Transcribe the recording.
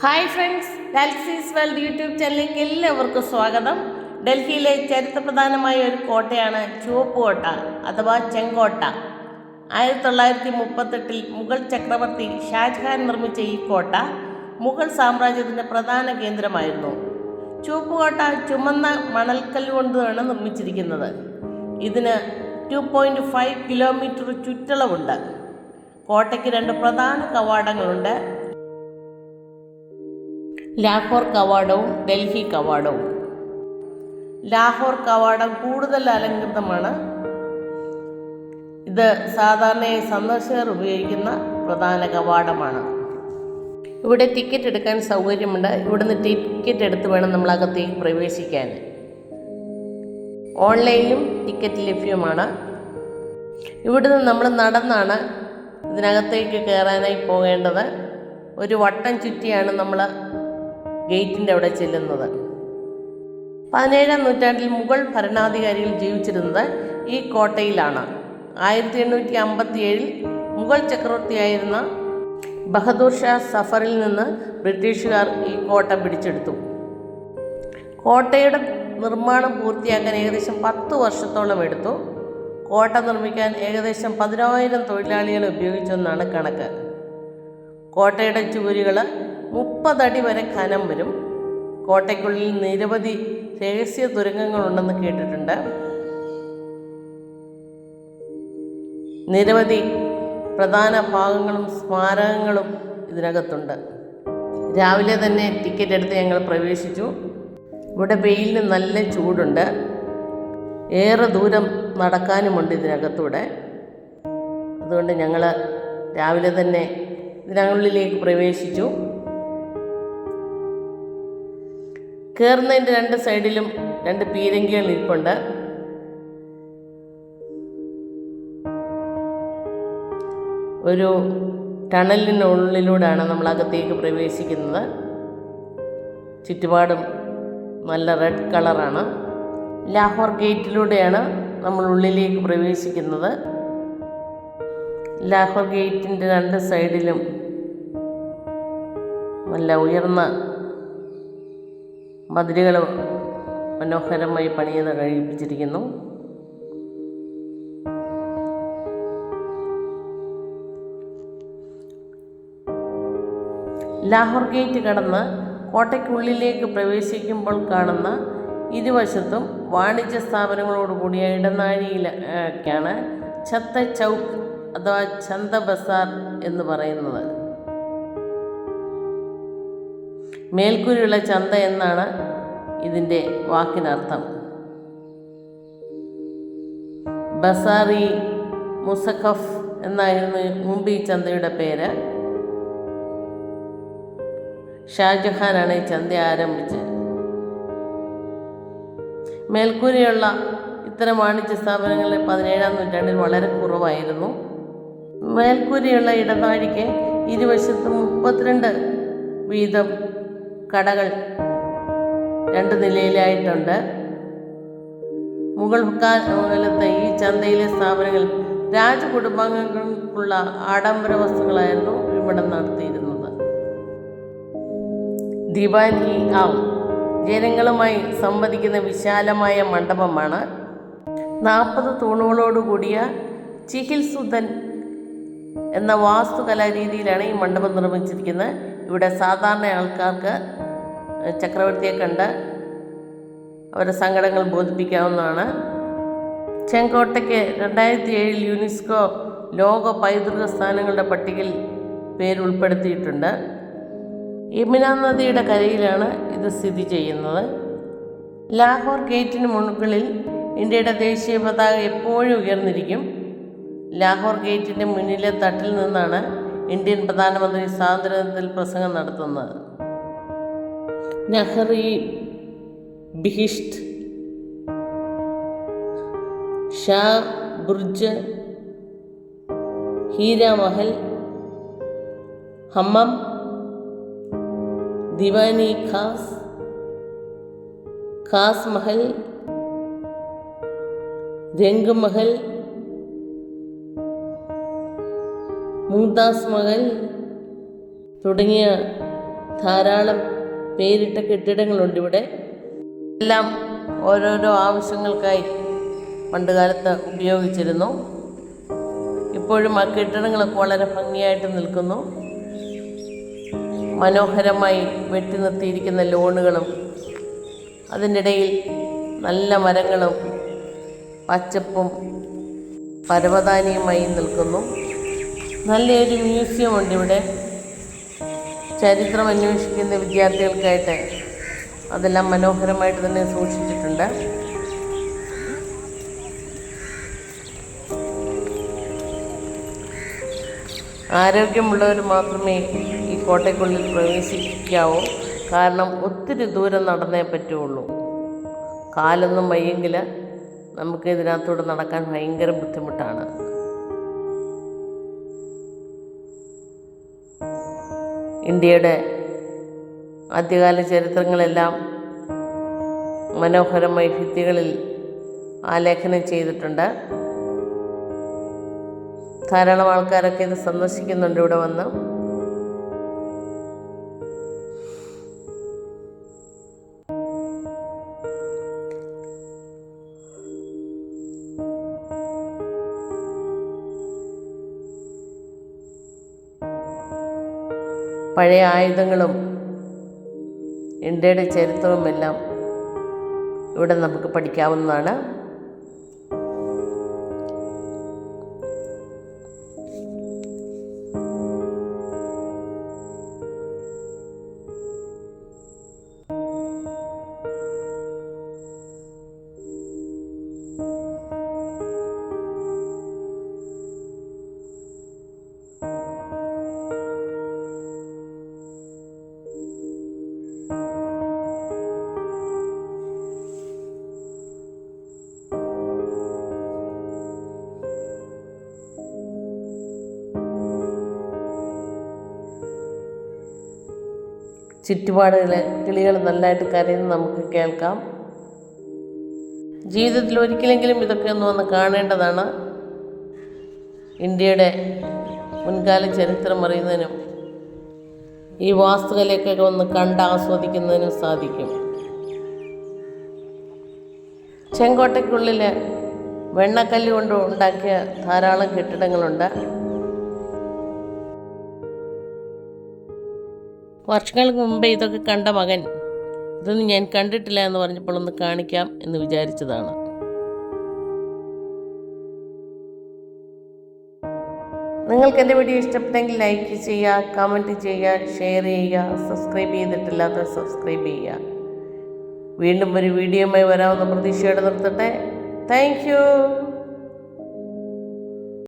Hi friends galaxies world YouTube ചാനലിലേക്ക് എല്ലാവർക്കും സ്വാഗതം. ഡൽഹിയിലെ ചരിത്രപ്രധാനമായ ഒരു കോട്ടയാണ് ചുവപ്പ് കോട്ട അഥവാ ചെങ്കോട്ട. ആയിരത്തി തൊള്ളായിരത്തി മുപ്പത്തെട്ടിൽ മുഗൾ ചക്രവർത്തി ഷാജഹാൻ നിർമ്മിച്ച ഈ കോട്ട മുഗൾ സാമ്രാജ്യത്തിന്റെ പ്രധാന കേന്ദ്രമായിരുന്നു. ചുവപ്പ് കോട്ട ചുമന്ന മണൽക്കല്ല് കൊണ്ടാണ് നിർമ്മിച്ചിരിക്കുന്നത്. ഇതിന് ടു പോയിന്റ് ഫൈവ് കിലോമീറ്റർ ചുറ്റളവുണ്ട്. കോട്ടയ്ക്ക് രണ്ട് പ്രധാന കവാടങ്ങളുണ്ട്. ലാഹോർ കവാടവും ഡൽഹി കവാടവും. ലാഹോർ കവാടം കൂടുതൽ അലങ്കൃതമാണ് ഇത് സാധാരണയായി സന്ദർശകർ ഉപയോഗിക്കുന്ന പ്രധാന കവാടമാണ്. ഇവിടെ ടിക്കറ്റ് എടുക്കാൻ സൗകര്യമുണ്ട്. ഇവിടുന്ന് ടിക്കറ്റ് എടുത്ത് വേണം നമ്മൾ അകത്തേക്ക് പ്രവേശിക്കാൻ. ഓൺലൈനിലും ടിക്കറ്റ് ലഭ്യമാണ്. ഇവിടുന്ന് നമ്മൾ നടന്നാണ് ഇതിനകത്തേക്ക് കയറാനായി പോകേണ്ടത്. ഒരു വട്ടം ചുറ്റിയാണ് നമ്മൾ ഗേറ്റിന്റെ അവിടെ ചെല്ലുന്നത്. പതിനേഴാം നൂറ്റാണ്ടിൽ മുഗൾ ഭരണാധികാരികൾ ജീവിച്ചിരുന്നത് ഈ കോട്ടയിലാണ്. ആയിരത്തി എണ്ണൂറ്റി അമ്പത്തി ഏഴിൽ മുഗൾ ചക്രവർത്തിയായിരുന്ന ബഹദൂർ ഷാ സഫറിൽ നിന്ന് ബ്രിട്ടീഷുകാർ ഈ കോട്ട പിടിച്ചെടുത്തു. കോട്ടയുടെ നിർമ്മാണം പൂർത്തിയാക്കാൻ ഏകദേശം പത്ത് വർഷത്തോളം എടുത്തു. കോട്ട നിർമ്മിക്കാൻ ഏകദേശം പതിനായിരം തൊഴിലാളികളെ ഉപയോഗിച്ചെന്നാണ് കണക്ക്. കോട്ടയുടെ ചുവരുകൾ മുപ്പതടി വരെ ഖനം വരും. കോട്ടയ്ക്കുള്ളിൽ നിരവധി രഹസ്യ തുരങ്കങ്ങളുണ്ടെന്ന് കേട്ടിട്ടുണ്ട്. നിരവധി പ്രധാന ഭാഗങ്ങളും സ്മാരകങ്ങളും ഇതിനകത്തുണ്ട്. രാവിലെ തന്നെ ടിക്കറ്റ് എടുത്ത് ഞങ്ങൾ പ്രവേശിച്ചു. ഇവിടെ വെയിലിന് നല്ല ചൂടുണ്ട്. ഏറെ ദൂരം നടക്കാനുമുണ്ട് ഇതിനകത്തൂടെ. അതുകൊണ്ട് ഞങ്ങൾ രാവിലെ തന്നെ ഇതിനുള്ളിലേക്ക് പ്രവേശിച്ചു. കയറുന്നതിന്റെ രണ്ട് സൈഡിലും രണ്ട് പീരങ്കികൾ ഇരിപ്പുണ്ട്. ഒരു ടണലിനുള്ളിലൂടെയാണ് നമ്മൾ അകത്തേക്ക് പ്രവേശിക്കുന്നത്. ചുറ്റുപാടും നല്ല റെഡ് കളറാണ്. ലാഹോർ ഗേറ്റിലൂടെയാണ് നമ്മൾ ഉള്ളിലേക്ക് പ്രവേശിക്കുന്നത്. ലാഹോർ ഗേറ്റിന്റെ രണ്ട് സൈഡിലും നല്ല ഉയർന്ന മതിലുകൾ മനോഹരമായി പണിയത് കഴിപ്പിച്ചിരിക്കുന്നു. ലാഹോർ ഗേറ്റ് കടന്ന് കോട്ടയ്ക്കുള്ളിലേക്ക് പ്രവേശിക്കുമ്പോൾ കാണുന്ന ഇരുവശത്തും വാണിജ്യ സ്ഥാപനങ്ങളോടുകൂടിയ ഇടനാഴിയിലൊക്കെയാണ് ചത്ത ചൗക്ക് അഥവാ ചന്ത ബസാർ എന്ന് പറയുന്നത്. മേൽക്കൂരിയുള്ള ചന്ത എന്നാണ് ഇതിന്റെ വാക്കിനർത്ഥം. ബസാറി മുസഖഫ് എന്നായിരുന്നു മുമ്പ് ഈ ചന്തയുടെ പേര്. ഷാജഹാനാണ് ഈ ചന്ത ആരംഭിച്ചത്. മേൽക്കൂരയുള്ള ഇത്തരം വാണിജ്യ സ്ഥാപനങ്ങളിൽ പതിനേഴാം നൂറ്റാണ്ടിൽ വളരെ കുറവായിരുന്നു. മേൽക്കൂരയുള്ള ഇടനാഴിക്ക് ഇരുവശത്തും മുപ്പത്തിരണ്ട് വീതം കടകൾ രണ്ട് നിലയിലായിട്ടുണ്ട്. മുഗൾ കാലത്തെ ഈ ചന്തയിലെ സ്ഥാപനങ്ങൾ രാജകുടുംബാംഗങ്ങൾക്കുള്ള ആഡംബര വസ്തുക്കളായിരുന്നു വിപണനം നടത്തിയിരുന്നത്. ദിവാനി ആവ് ജനങ്ങളുമായി സംവദിക്കുന്ന വിശാലമായ മണ്ഡപമാണ്. നാൽപ്പത് തൂണുകളോടുകൂടിയ ചിഹിൽസുദൻ എന്ന വാസ്തുകലാ രീതിയിലാണ് ഈ മണ്ഡപം നിർമ്മിച്ചിരിക്കുന്നത്. ഇവിടെ സാധാരണ ആൾക്കാർക്ക് ചക്രവർത്തിയെ കണ്ട് അവരുടെ സങ്കടങ്ങൾ ബോധിപ്പിക്കാവുന്നതാണ്. ചെങ്കോട്ടയ്ക്ക് രണ്ടായിരത്തി ഏഴിൽ യുനെസ്കോ ലോക പൈതൃക സ്ഥാനങ്ങളുടെ പട്ടികയിൽ പേരുൾപ്പെടുത്തിയിട്ടുണ്ട്. യമുന നദിയുടെ കരയിലാണ് ഇത് സ്ഥിതി ചെയ്യുന്നത്. ലാഹോർ ഗേറ്റിന് മുകളിൽ ഇന്ത്യയുടെ ദേശീയ പതാക എപ്പോഴും ഉയർന്നിരിക്കും. ലാഹോർ ഗേറ്റിന്റെ മുന്നിലെ തട്ടിൽ നിന്നാണ് ഇന്ത്യൻ പ്രധാനമന്ത്രി സ്വാതന്ത്ര്യദിനത്തിൽ പ്രസംഗം നടത്തുന്നത് നഹറി ബിഹിഷ്ട് ഷാ ബുർജ് ഹീരാമഹൽ ഹമ്മം ദിവാനി ഖാസ് ഖാസ് മഹൽ രംഗ് മഹൽ മുംതാസ് മഹൽ തുടങ്ങിയ ധാരാളം പേരിട്ട കെട്ടിടങ്ങളുണ്ട് ഇവിടെ. എല്ലാം ഓരോരോ ആവശ്യങ്ങൾക്കായി പണ്ടുകാലത്ത് ഉപയോഗിച്ചിരുന്നു. ഇപ്പോഴും ആ കെട്ടിടങ്ങളൊക്കെ വളരെ ഭംഗിയായിട്ട് നിൽക്കുന്നു. മനോഹരമായി വെട്ടി നിർത്തിയിരിക്കുന്ന ലോണുകളും അതിനിടയിൽ നല്ല മരങ്ങളും പച്ചപ്പും പരവതാനിയുമായി നിൽക്കുന്നു. നല്ലൊരു മ്യൂസിയം ഉണ്ട് ഇവിടെ. ചരിത്രം അന്വേഷിക്കുന്ന വിദ്യാർത്ഥികൾക്കായിട്ട് അതെല്ലാം മനോഹരമായിട്ട് തന്നെ സൂക്ഷിച്ചിട്ടുണ്ട്. ആരോഗ്യമുള്ളവർ മാത്രമേ ഈ കോട്ടയ്ക്കുള്ളിൽ പ്രവേശിക്കാവൂ. കാരണം ഒത്തിരി ദൂരം നടന്നേ പറ്റുള്ളൂ. കാലൊന്നും വയ്യെങ്കിൽ നമുക്ക് ഇതിനകത്തൂടെ നടക്കാൻ ഭയങ്കര ബുദ്ധിമുട്ടാണ്. ഇന്ത്യയുടെ ആദ്യകാല ചരിത്രങ്ങളെല്ലാം മനോഹരമായി ഭിത്തികളിൽ ആലേഖനം ചെയ്തിട്ടുണ്ട്. ധാരാളം ആൾക്കാരൊക്കെ ഇത് സന്ദർശിക്കുന്നുണ്ട് ഇവിടെ വന്ന്. പഴയ ആയുധങ്ങളും ഇന്ത്യയുടെ ചരിത്രവുമെല്ലാം ഇവിടെ നമുക്ക് പഠിക്കാവുന്നതാണ്. ചുറ്റുപാടുകൾ കിളികൾ നല്ലതായിട്ട് കരയുന്നത് നമുക്ക് കേൾക്കാം. ജീവിതത്തിൽ ഒരിക്കലെങ്കിലും ഇതൊക്കെ ഒന്ന് വന്ന് കാണേണ്ടതാണ്. ഇന്ത്യയുടെ മുൻകാല ചരിത്രം അറിയുന്നതിനും ഈ വാസ്തുകലയൊക്കെ ഒന്ന് കണ്ട് ആസ്വദിക്കുന്നതിനും സാധിക്കും. ചെങ്കോട്ടയ്ക്കുള്ളിൽ വെണ്ണക്കല്ല് കൊണ്ട് ഉണ്ടാക്കിയ ധാരാളം കെട്ടിടങ്ങളുണ്ട്. വർഷങ്ങൾക്ക് മുമ്പേ ഇതൊക്കെ കണ്ട മകൻ ഇതൊന്നും ഞാൻ കണ്ടിട്ടില്ല എന്ന് പറഞ്ഞപ്പോൾ ഒന്ന് കാണിക്കാം എന്ന് വിചാരിച്ചതാണ്. നിങ്ങൾക്ക് എന്റെ വീഡിയോ ഇഷ്ടപ്പെട്ടെങ്കിൽ ലൈക്ക് ചെയ്യുക കമന്റ് ചെയ്യുക ഷെയർ ചെയ്യുക സബ്സ്ക്രൈബ് ചെയ്തിട്ടില്ലാത്ത സബ്സ്ക്രൈബ് ചെയ്യുക. വീണ്ടും ഒരു വീഡിയോയുമായി വരാമെന്ന പ്രതീക്ഷയോടെ നിർത്തട്ടെ. താങ്ക്